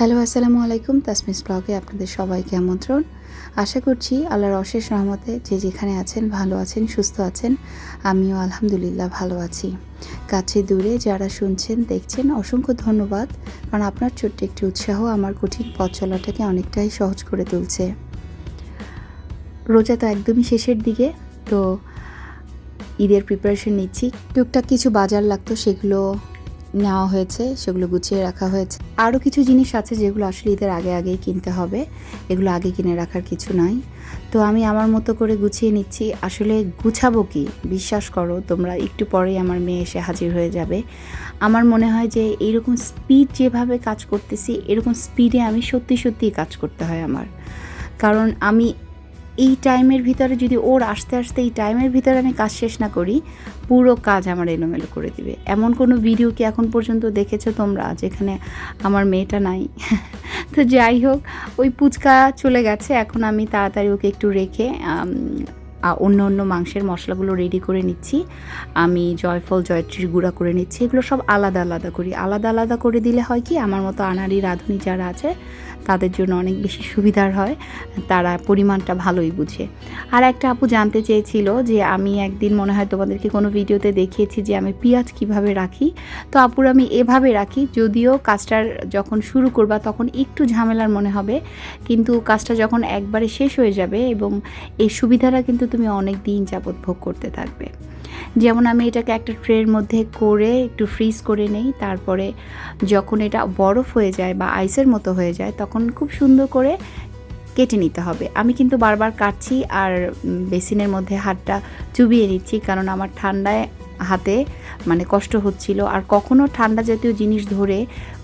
Hello, আসসালামু আলাইকুম। তাসমিস ব্লগে আপনাদের সবাইকে আমন্ত্রণ। আশা করছি আল্লাহর অশেষ রহমতে যে যেখানে আছেন, ভালো আছেন, সুস্থ আছেন, আমিও আলহামদুলিল্লাহ ভালো আছি। কাছে দূরে যারা শুনছেন, দেখছেন, অসংখ্য ধন্যবাদ। কারণ আপনার ছোট্ট একটি উৎসাহ আমার কঠিন পথ চলাটাকে অনেকটাই সহজ করে তুলছে। রোজা তো একদমই শেষের দিকে, তো ঈদের প্রিপারেশন নিচ্ছি। টুকটাক কিছু বাজার লাগতো, সেগুলো নেওয়া হয়েছে, সেগুলো গুছিয়ে রাখা হয়েছে। আরও কিছু জিনিস আছে যেগুলো আসলে ঈদের আগে আগেই কিনতে হবে। এগুলো আগে কিনে রাখার কিছু নাই। তো আমি আমার মতো করে গুছিয়ে নিচ্ছি। আসলে গুছাবো কি? বিশ্বাস করো, তোমরা একটু পরেই আমার মেয়ে এসে হাজির হয়ে যাবে। আমার মনে হয় যে এইরকম স্পিড যেভাবে কাজ করতেছি, এরকম স্পিডে আমি সত্যি সত্যিই কাজ করতে হয় আমার। কারণ আমি এই টাইমের ভিতরে যদি ওর আস্তে আস্তে এই টাইমের ভিতরে আমি কাজ শেষ না করি, পুরো কাজ আমার এলোমেলো করে দিবে। এমন কোনো ভিডিও কি এখন পর্যন্ত দেখেছ তোমরা যেখানে আমার মেয়েটা নাই? তো যাই হোক, ওই পুচকা চলে গেছে, এখন আমি তাড়াতাড়ি ওকে একটু রেখে অন্য অন্য মাংসের মশলাগুলো রেডি করে নিচ্ছি। আমি জয়ফল, জয়ত্রীর গুঁড়া করে নিচ্ছি। এগুলো সব আলাদা আলাদা করি। আলাদা আলাদা করে দিলে হয় কি, আমার মতো আনাড়ি, রাঁধুনি যারা আছে, তাদের জন্য অনেক বেশি সুবিধার হয়। তারা পরিমাণটা ভালোই বুঝে। আর একটা আপু জানতে চেয়েছিল যে, আমি একদিন মনে হয় তোমাদেরকে কোনো ভিডিওতে দেখিয়েছি যে, আমি পেঁয়াজ কীভাবে রাখি। তো আপুর আমি এভাবে রাখি, যদিও কাজটার যখন শুরু করবা তখন একটু ঝামেলার মনে হবে। কিন্তু কাজটা যখন একবারে শেষ হয়ে যাবে এবং এই সুবিধাটা কিন্তু তুমি অনেক দিন যাবৎ ভোগ করতে থাকবে। যেমন আমি এটাকে একটা ট্রের মধ্যে করে একটু ফ্রিজ করে নেই, তারপরে যখন এটা বরফ হয়ে যায় বা আইসের মতো হয়ে যায়, তখন খুব সুন্দর করে কেটে নিতে হবে। আমি কিন্তু বারবার কাটছি আর বেসিনের মধ্যে হাতটা চুবিয়ে নিচ্ছি, কারণ আমার ঠান্ডায় হাতে মানে কষ্ট হচ্ছিল। আর কখনো ঠান্ডা জাতীয় জিনিস ধরে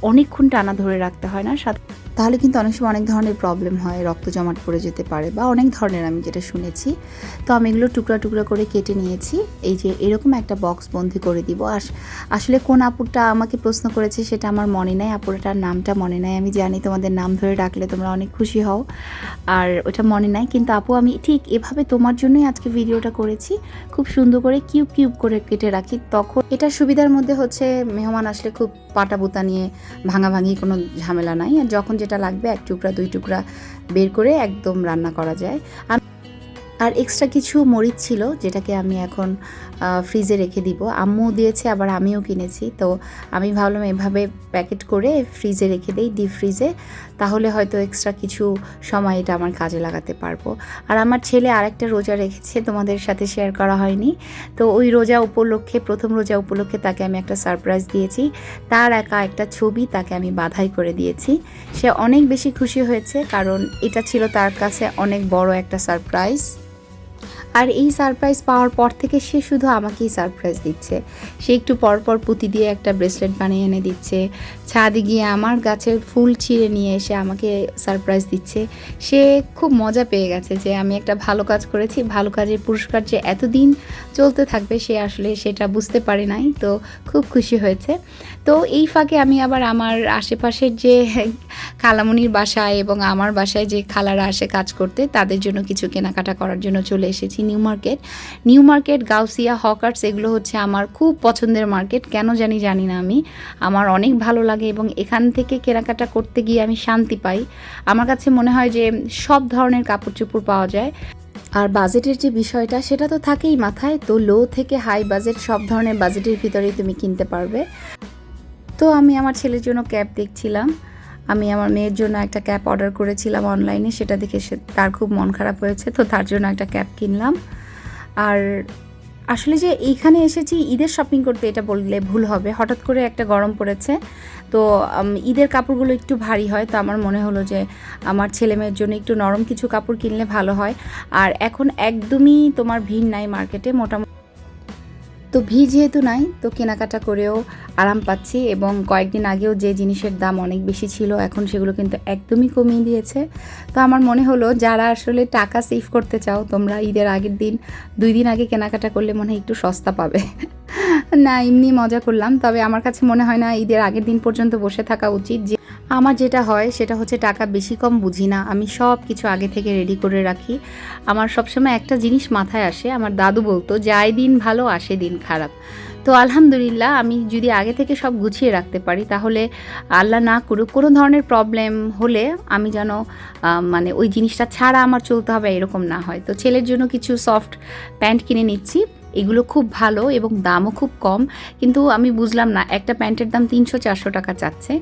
অনেকক্ষণ টানা ধরে রাখতে হয় না। সাথে তাহলে কিন্তু অনেক সময় অনেক ধরনের প্রবলেম হয়, রক্ত জমাট পড়ে যেতে পারে বা অনেক ধরনের আমি যেটা শুনেছি। তো আমি এগুলো টুকরা টুকরা করে কেটে নিয়েছি। এই যে এরকম একটা বক্স বন্দি করে দিব। আর আসলে কোন আপুরটা আমাকে প্রশ্ন করেছে সেটা আমার মনে নাই। আপুরটার নামটা মনে নাই। আমি জানি তোমাদের নাম ধরে ডাকলে তোমরা অনেক খুশি হও। আর ওটা মনে নাই। কিন্তু আপু, আমি ঠিক এভাবে তোমার জন্যই আজকে ভিডিওটা করেছি। খুব সুন্দর করে কিউব কিউব করে কেটে রাখি। তখন এটার সুবিধার মধ্যে হচ্ছে, মেহমান আসলে খুব পাটা বুতা নিয়ে ভাঙা ভাঙাভাঙি কোনো ঝামেলা নাই। আর যখন যেটা লাগবে এক টুকরা, দুই টুকরা বের করে একদম রান্না করা যায়। আর এক্সট্রা কিছু মরিচ ছিল, যেটাকে আমি এখন ফ্রিজে রেখে দিব। আম্মু দিয়েছে, আবার আমিও কিনেছি। তো আমি ভাবলাম এভাবে প্যাকেট করে ফ্রিজে রেখে দিই ডিপ ফ্রিজে তাহলে হয়তো এক্সট্রা কিছু সময় এটা আমার কাজে লাগাতে পারব। আর আমার ছেলে আরেকটা রোজা রেখেছে, তোমাদের সাথে শেয়ার করা হয়নি। তো ওই রোজা উপলক্ষে, প্রথম রোজা উপলক্ষে তাকে আমি একটা সারপ্রাইজ দিয়েছি। তার একা একটা ছবি তাকে আমি বাধাই করে দিয়েছি। সে অনেক বেশি খুশি হয়েছে, কারণ এটা ছিল তার কাছে অনেক বড় একটা সারপ্রাইজ আর এই সারপ্রাইজ পাওয়ার পর থেকে সে শুধু আমাকেই সারপ্রাইজ দিচ্ছে। সে একটু পর পর পুঁতি দিয়ে একটা ব্রেসলেট বানিয়ে এনে দিচ্ছে। ছাদে গিয়ে আমার গাছের ফুল ছিঁড়ে নিয়ে এসে আমাকে সারপ্রাইজ দিচ্ছে। সে খুব মজা পেয়ে গেছে যে আমি একটা ভালো কাজ করেছি, ভালো কাজের পুরস্কার যে এতদিন চলতে থাকবে সে আসলে সেটা বুঝতে পারে নাই, তো খুব খুশি হয়েছে। তো এই ফাঁকে আমি আবার আমার আশেপাশের যে খালামণির বাসায় এবং আমার বাসায় যে খালারা আসে কাজ করতে, তাদের জন্য কিছু কেনাকাটা করার জন্য চলে এসেছি। New Market. New Market, Gausia, hawkers এগুলো হচ্ছে আমার খুব পছন্দের মার্কেট। কেন জানি জানি না আমি। আমার অনেক ভালো লাগে এবং এখান থেকে কেনাকাটা করতে গিয়ে আমি শান্তি পাই। আমার কাছে মনে হয় যে সব ধরনের কাপড় চোপড় পাওয়া যায়। আর বাজেটের যে বিষয়টা, সেটা তো থাকেই মাথায়। তো লো থেকে হাই বাজেট সব ধরনের বাজেটের ভিতরেই তুমি কিনতে পারবে। তো আমি আমার ছেলের জন্য ক্যাব দেখছিলাম। আমি আমার মেয়ের জন্য একটা ক্যাব অর্ডার করেছিলাম অনলাইনে, সেটা দেখে সে তার খুব মন খারাপ হয়েছে, তো তার জন্য একটা ক্যাব কিনলাম। আর আসলে যে এইখানে এসেছি, ঈদের শপিং করতে এটা বললে ভুল হবে। হঠাৎ করে একটা গরম পড়েছে, তো ঈদের কাপড়গুলো একটু ভারী হয়, তো আমার মনে হলো যে আমার ছেলে মেয়ের জন্য একটু নরম কিছু কাপড় কিনলে ভালো হয়। আর এখন একদমই তোমার ভিড় নাই মার্কেটে মোটামুটি তো ভি যেহেতু নাই, তো কেনাকাটা করেও আরাম পাচ্ছি এবং কয়েকদিন আগেও যে জিনিসের দাম অনেক বেশি ছিল, এখন সেগুলো কিন্তু একদমই কমিয়ে দিয়েছে। তো আমার মনে হলো যারা আসলে টাকা সেভ করতে চাও, তোমরা ঈদের আগের দিন, দুই দিন আগে কেনাকাটা করলে মনে হয় একটু সস্তা পাবে। না, এমনি মজা করলাম, তবে আমার কাছে মনে হয় না ঈদের আগের দিন পর্যন্ত বসে থাকা উচিত যে আমার যেটা হয়, সেটা হচ্ছে টাকা বেশি কম বুঝি না। আমি সব কিছু আগে থেকে রেডি করে রাখি। আমার সবসময় একটা জিনিস মাথায় আসে, আমার দাদু বলতো যায় দিন ভালো, আসে দিন খারাপ। তো আলহামদুলিল্লাহ, আমি যদি আগে থেকে সব গুছিয়ে রাখতে পারি, তাহলে আল্লাহ না করুক, কোনো ধরনের প্রবলেম হলে আমি যেন মানে ওই জিনিসটা ছাড়া আমার চলতে হবে, এরকম না হয়। তো ছেলের জন্য কিছু সফট প্যান্ট কিনে নিচ্ছি। এগুলো খুব ভালো এবং দামও খুব কম, কিন্তু আমি বুঝলাম না, একটা প্যান্টের দাম তিনশো চারশো টাকা চাচ্ছে।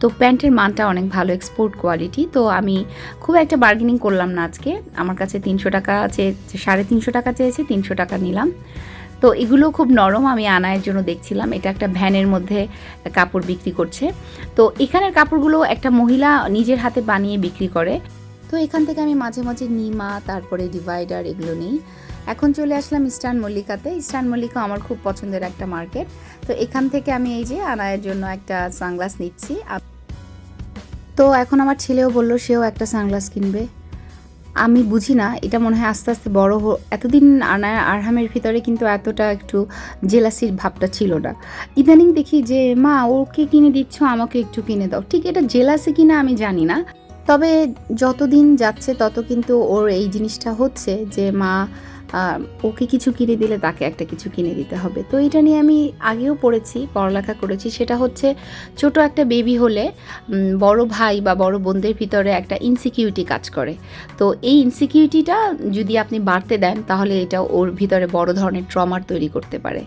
তো প্যান্টের মানটা অনেক ভালো এক্সপোর্ট কোয়ালিটি তো আমি খুব একটা বার্গেনিং করলাম না আজকে। আমার কাছে তিনশো টাকা চেয়ে সাড়ে তিনশো টাকা চেয়েছে, তিনশো টাকা নিলাম। তো এগুলো খুব নরম, আমি আনায়ের জন্য দেখছিলাম। এটা একটা ভ্যানের মধ্যে কাপড় বিক্রি করছে। তো এখানের কাপড়গুলো একটা মহিলা নিজের হাতে বানিয়ে বিক্রি করে। তো এখান থেকে আমি মাঝে মাঝে নিমা, তারপরে ডিভাইডার এগুলো নিই। এখন চলে আসলাম ইস্টার্ন মল্লিকাতে। ইস্টার্ন মল্লিকা আমার খুব পছন্দের একটা মার্কেট। তো এখান থেকে আমি এই যে আনায়ের জন্য একটা সানগ্লাস নিচ্ছি। তো এখন আমার ছেলেও বলল, সেও একটা সানগ্লাস কিনবে। আমি বুঝি না, এটা মনে হয় আস্তে আস্তে বড় হো এতদিন আনায়া আরহামের ভিতরে কিন্তু এতটা একটু জেলাসির ভাবটা ছিল না। ইদানিং দেখি যে, মা, ওকে কিনে দিচ্ছ, আমাকে একটু কিনে দাও। ঠিক এটা জেলাসি কিনা আমি জানি না। তবে যতদিন যাচ্ছে, তত কিন্তু ওর এই জিনিসটা হচ্ছে যে, মা ওকে কিছু কিনে দিলে তাকে একটা কিছু কিনে দিতে হবে। তো এটা নিয়ে আমি আগেও পড়েছি, পড়ালেখা করেছি। সেটা হচ্ছে ছোট একটা বেবি হলে বড় ভাই বা বড় বোনদের ভিতরে একটা ইনসিকিউরিটি কাজ করে। তো এই ইনসিকিউরিটিটা যদি আপনি বাড়তে দেন, তাহলে এটা ওর ভিতরে বড় ধরনের ট্রমার তৈরি করতে পারে।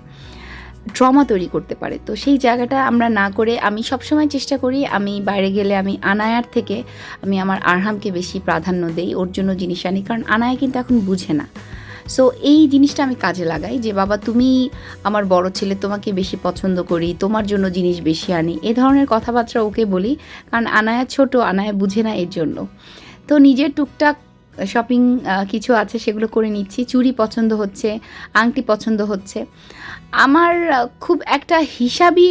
ট্রমা তৈরি করতে পারে। তো সেই জায়গাটা আমরা না করে আমি সবসময় চেষ্টা করি, আমি বাইরে গেলে আমি আনায়ার থেকে আমি আমার আরহামকে বেশি প্রাধান্য দেই, ওর জন্য জিনিস আনি। কারণ আনায়া কিন্তু এখন বুঝে না। সো এই জিনিসটা আমি কাজে লাগাই যে, বাবা, তুমি আমার বড় ছেলে, তোমাকে বেশি পছন্দ করি, তোমার জন্য জিনিস বেশি আনি। এ ধরনের কথাবার্তা ওকে বলি, কারণ আনায়া ছোট, আনায়া বুঝে না এর জন্য। তো নিজের টুকটাক শপিং কিছু আছে, সেগুলো করে নিচ্ছি। চুড়ি পছন্দ হচ্ছে, আংটি পছন্দ হচ্ছে। আমার খুব একটা হিসাবই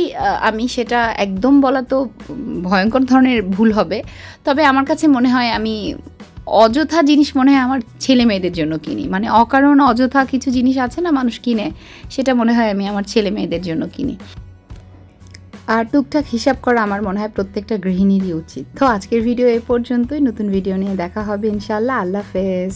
আমি সেটা একদম বলা তো ভয়ঙ্কর ধরনের ভুল হবে। তবে আমার কাছে মনে হয় আমি অযথা জিনিস মনে হয় আমার ছেলে মেয়েদের জন্য কিনি। মানে অকারণ অযথা কিছু জিনিস আছে না মানুষ কিনে, সেটা মনে হয় আমি আমার ছেলে মেয়েদের জন্য কিনি। আর টুকটাক হিসাব করা আমার মনে হয় প্রত্যেকটা গৃহিণীরই উচিত। তো আজকের ভিডিও এ পর্যন্তই। নতুন ভিডিও নিয়ে দেখা হবে ইনশাল্লাহ আল্লাহ হাফেজ।